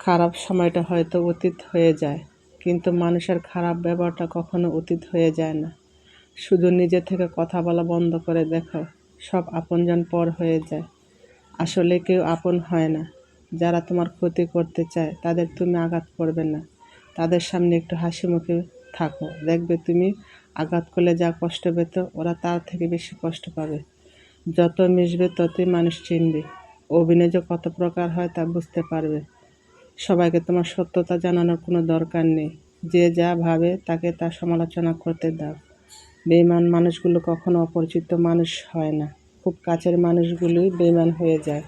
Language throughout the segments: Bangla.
খারাপ সময়টা হয়তো অতীত হয়ে যায়, কিন্তু মানুষের খারাপ ব্যবহারটা কখনো অতীত হয়ে যায় না। শুধু নিজে থেকে কথা বলা বন্ধ করে দেখো সব আপনজন পর হয়ে যায়। আসলে কেউ আপন হয় না। যারা তোমার ক্ষতি করতে চায়, তাদের তুমি আঘাত করবে না। তাদের সামনে একটু হাসি মুখে থাকো। দেখবে তুমি আঘাত করলে যা কষ্ট পেত, ওরা তার থেকে বেশি কষ্ট পাবে। যত মিশবে, ততই মানুষ চিনবে। অভিনয় যে কত প্রকার হয় তা বুঝতে পারবে। সবাইকে তোমার সত্যতা জানানোর কোনো দরকার নেই। যে যা ভাবে তাকে তার সমালোচনা করতে দাও। বেইমান মানুষগুলো কখনো অপরিচিত মানুষ হয় না। খুব কাছের মানুষগুলোই বেইমান হয়ে যায়।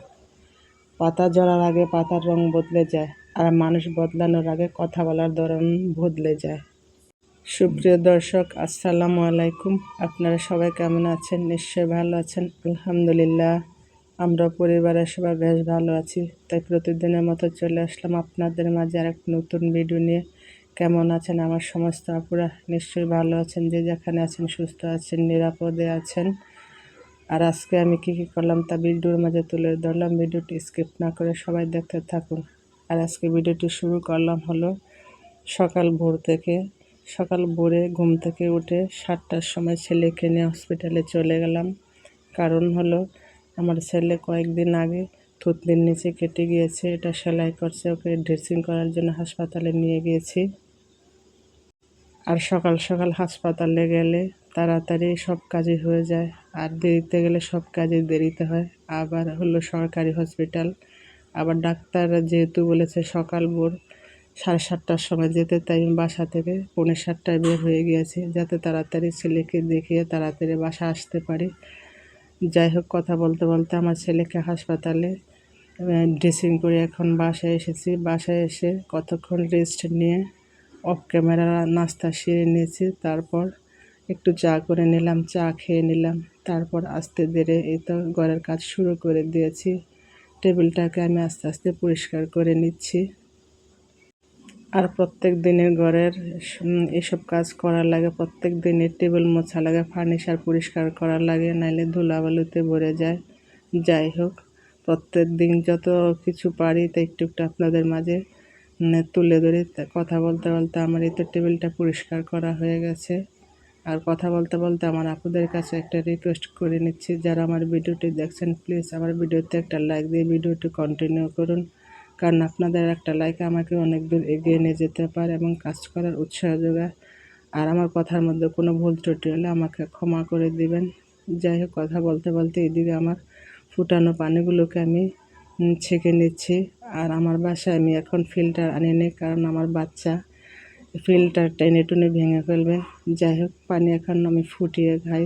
পাতা ঝরার আগে পাতার রং বদলে যায় আর মানুষ বদলানোর আগে কথা বলার ধরন বদলে যায়। সুপ্রিয় দর্শক, আসসালামু আলাইকুম। আপনারা সবাই কেমন আছেন? নিশ্চয়ই ভালো আছেন। আলহামদুলিল্লাহ। আমরা পরিবারের সবাই বেশ ভালো আছি। তাই প্রতিদিনের মতো চলে আসলাম আপনাদের মাঝে আর এক নতুন ভিডিও নিয়ে। কেমন আছেন আমার সমস্ত আপুরা? নিশ্চয়ই ভালো আছেন, যে যেখানে আছেন, সুস্থ আছেন, নিরাপদে আছেন। আর আজকে আমি কী কী করলাম তা ভিডিওর মাঝে তুলে ধরলাম। ভিডিওটি স্কিপ না করে সবাই দেখতে থাকুন। আর আজকে ভিডিওটি শুরু করলাম হলো সকাল ভোর থেকে। সকাল ভোরে ঘুম থেকে উঠে সাতটার সময় ছেলেকে নিয়ে হসপিটালে চলে গেলাম। কারণ হলো আমার ছেলে কয়েকদিন আগে থুতনির নিচে কেটে গিয়েছে। এটা সেলাই করছে, ওকে ড্রেসিং করার জন্য হাসপাতালে নিয়ে গিয়েছি। আর সকাল সকাল হাসপাতালে গেলে তাড়াতাড়ি সব কাজই হয়ে যায়। আর দেরিতে গেলে সব কাজে দেরিতে হয়। আবার হলো সরকারি হসপিটাল আবার ডাক্তার যেহেতু বলেছে সকাল ভোর সাড়ে সাতটার সময় যেতে, তাই আমি বাসা থেকে পৌনে সাতটায় বের হয়ে গিয়েছি। যাতে তাড়াতাড়ি ছেলেকে দেখিয়ে তাড়াতাড়ি বাসা আসতে পারি। যাই হোক, কথা বলতে বলতে আমার ছেলেকে হাসপাতালে ড্রেসিং করে এখন বাসায় এসেছি। বাসায় এসে কতক্ষণ রেস্ট নিয়ে অফ ক্যামেরা নাস্তা সেরে নিয়েছি। তারপর একটু চা করে নিলাম, চা খেয়ে নিলাম। তারপর আস্তে ধীরে এই তো ঘরের কাজ শুরু করে দিয়েছি। টেবিলটাকে আমি আস্তে আস্তে পরিষ্কার করে নিচ্ছি। আর প্রত্যেক দিনের ঘরের এসব কাজ করার লাগে, প্রত্যেক দিনের টেবিল মোছা লাগে, ফার্নিচার পরিষ্কার করার লাগে, নাইলে ধুলাবালুতে ভরে যায়। যাই হোক, প্রত্যেক দিন যত কিছু পারি তা একটু একটু আপনাদের মাঝে তুলে ধরে। কথা বলতে বলতে আমার এই তো টেবিলটা পরিষ্কার করা হয়ে গেছে। আর কথা বলতে বলতে আমার আপুদের কাছে একটা রিকোয়েস্ট করে নিচ্ছি। যারা আমার ভিডিওটি দেখছেন প্লিজ আমার ভিডিওতে একটা লাইক দিয়ে ভিডিওটি কন্টিনিউ করুন। কারণ আপনাদের একটা লাইক আমাকে অনেক দূর এগিয়ে নিয়ে যেতে পারে এবং কাজ করার উৎসাহ যোগায়। আর আমার কথার মধ্যে কোনো ভুল ত্রুটি হলে আমাকে ক্ষমা করে দিবেন। যাই হোক, কথা বলতে বলতে এদিকে আমার ফুটানো পানিগুলোকে আমি ছেঁকে নিচ্ছি। আর আমার বাসায় আমি এখন ফিল্টার আনি নি কারণ আমার বাচ্চা ফিল্টার টেনে টুনে ভেঙে ফেলবে। যাই হোক, পানি এখন আমি ফুটিয়ে খাই।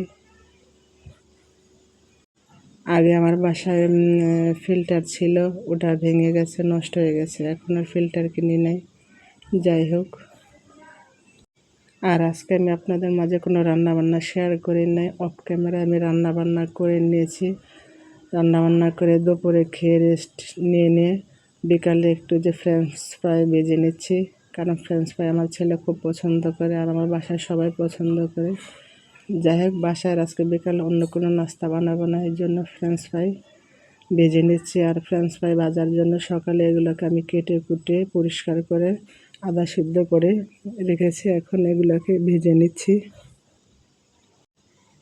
আগে আমার বাসায় ফিল্টার ছিল, ওটা ভেঙে গেছে, নষ্ট হয়ে গেছে। এখন আর ফিল্টার কিনি নাই। যাই হোক। আর আজকে আমি আপনাদের মাঝে কোনো রান্নাবান্না শেয়ার করি নাই। অফ ক্যামেরা আমি রান্নাবান্না করে নিয়েছি। রান্নাবান্না করে দুপুরে খেয়ে রেস্ট নিয়ে নিয়ে বিকালে একটু যে ফ্রেঞ্চ ফ্রাই বেজে নিচ্ছি। কারণ ফ্রেঞ্চ ফ্রাই আমার ছেলে খুব পছন্দ করে আর আমার বাসায় সবাই পছন্দ করে। যাই হোক, বাসায় আজকে বিকালে অন্য কোনো নাস্তা বানাবো না, এই জন্য ফ্রেঞ্চ ফ্রাই ভেজে নিচ্ছি। আর ফ্রেঞ্চ ফ্রাই ভাজার জন্য সকালে এগুলোকে আমি কেটে কুটে পরিষ্কার করে আদা সিদ্ধ করে রেখেছি। এখন এগুলোকে ভেজে নিচ্ছি।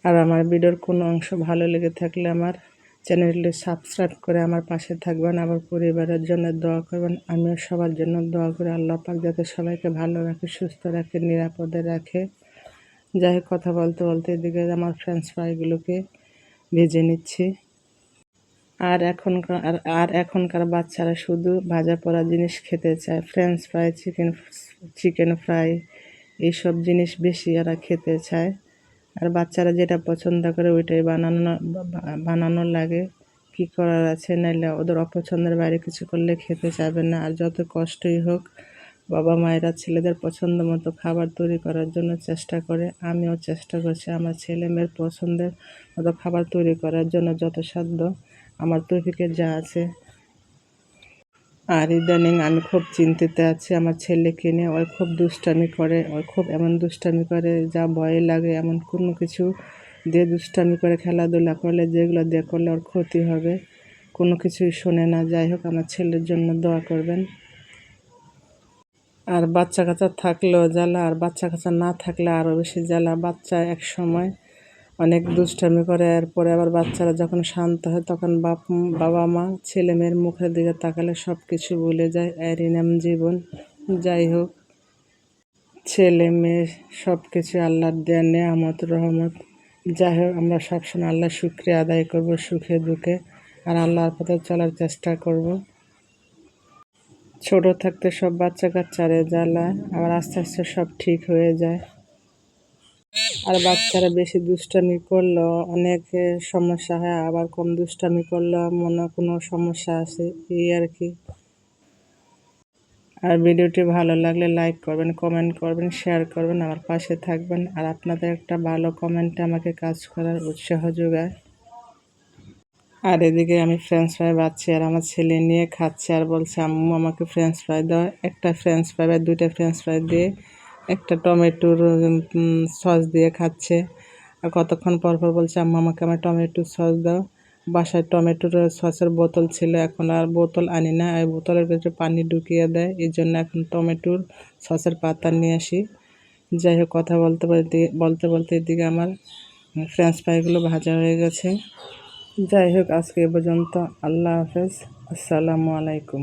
আর আমার ভিডিওর কোনো অংশ ভালো লেগে থাকলে আমার চ্যানেলটি সাবস্ক্রাইব করে আমার পাশে থাকবেন। আমার পরিবারের জন্য দোয়া করবেন। আমিও সবার জন্য দোয়া করে। আল্লাহ পাক যাতে সবাইকে ভালো রাখে, সুস্থ রাখে, নিরাপদে রাখে। যাই হোক, কথা বলতে বলতে এদিকে আমার ফ্রেঞ্চ ফ্রাইগুলোকে ভেজে নিচ্ছি। আর এখনকার আর এখনকার বাচ্চারা শুধু ভাজা পোড়া জিনিস খেতে চায়। French fry chicken chicken fry এইসব জিনিস বেশি এরা খেতে চায়। আর বাচ্চারা যেটা পছন্দ করে ওইটাই বানানো বানানো লাগে। কি করার আছে? নাইলে ওদের অপছন্দের বাইরে কিছু করলে খেতে চাবে না। আর যত কষ্টই হোক বাবা মায়েরা ছেলেদের পছন্দ মতো খাবার তৈরি করার জন্য চেষ্টা করে। আমিও চেষ্টা করছি আমার ছেলে মেয়ের পছন্দের মতো খাবার তৈরি করার জন্য যত সাধ্য আমার তৈফিকের যা আছে। আর ইদানিং আমি খুব চিন্তিত আছি আমার ছেলেকে নিয়ে। ওই খুব দুষ্টামি করে ওই খুব এমন দুষ্টামি করে, যা ভয় লাগে, এমন কোনো কিছু দিয়ে দুষ্টামি করে খেলাধুলা করলে, যেগুলো দিয়ে করলে ওর ক্ষতি হবে, কোনো কিছুই শোনে না। যাই হোক, আমার ছেলের জন্য দোয়া করবেন। আর বাচ্চা কাচ্চা থাকলেও জ্বালা, আর বাচ্চা কাচ্চা না থাকলে আরও বেশি জ্বালা। বাচ্চা এক সময় অনেক দুষ্টামি করে, এরপরে আবার বাচ্চারা যখন শান্ত হয় তখন বাপ, বাবা মা, ছেলে মেয়ের মুখের দিকে তাকালে সব কিছু ভুলে যায় এরই নাম জীবন। যাই হোক, ছেলে মেয়ে সব কিছু আল্লাহর দেয়া, নেয়ামত, রহমত। যাই হোক, আমরা সবসময় আল্লাহ শুক্রিয়া আদায় করব সুখে দুঃখে, আর আল্লাহর পথে চলার চেষ্টা করব। ছোট থাকতে সব বাচ্চা কাচ্চারে জ্বালায় আবার আস্তে আস্তে সব ঠিক হয়ে যায়। আর বাচ্চারা বেশি দুষ্টামি করলেও অনেক সমস্যা হয়, আবার কম দুষ্টামি করলেও মনে কোনো সমস্যা আছে, এই আর কি। আর ভিডিওটি ভালো লাগলে লাইক করবেন, কমেন্ট করবেন, শেয়ার করবেন, আমার পাশে থাকবেন। আর আপনাদের একটা ভালো কমেন্টে আমাকে কাজ করার উৎসাহ যোগায়। আর এদিকে আমি ফ্রেঞ্চ ফ্রাই বাচ্ছি আর আমার ছেলে নিয়ে খাচ্ছে আর বলছে, আম্মু, আমাকে ফ্রেঞ্চ ফ্রাই দাও। একটা ফ্রেঞ্চ ফ্রাই বা দুইটা ফ্রেঞ্চ ফ্রাই দিয়ে একটা টমেটোর সস দিয়ে খাচ্ছে। আর কতক্ষণ পর পর বলছে, আম্মু, আমাকে আমার টমেটোর সস দাও। বাসায় টমেটোর সসের বোতল ছিল, এখন আর বোতল আনি না। আর বোতলের ভিতরে পানি ঢুকিয়ে দেয়, এই জন্য এখন টমেটোর সসের পাতা নিয়ে আসি। যাই হোক, কথা বলতে বলতে বলতে বলতে এদিকে আমার ফ্রেঞ্চ ফ্রাইগুলো ভাজা হয়ে গেছে। যাই হোক আজকে পর্যন্ত। আল্লাহ হাফেজ। আসসালামু আলাইকুম।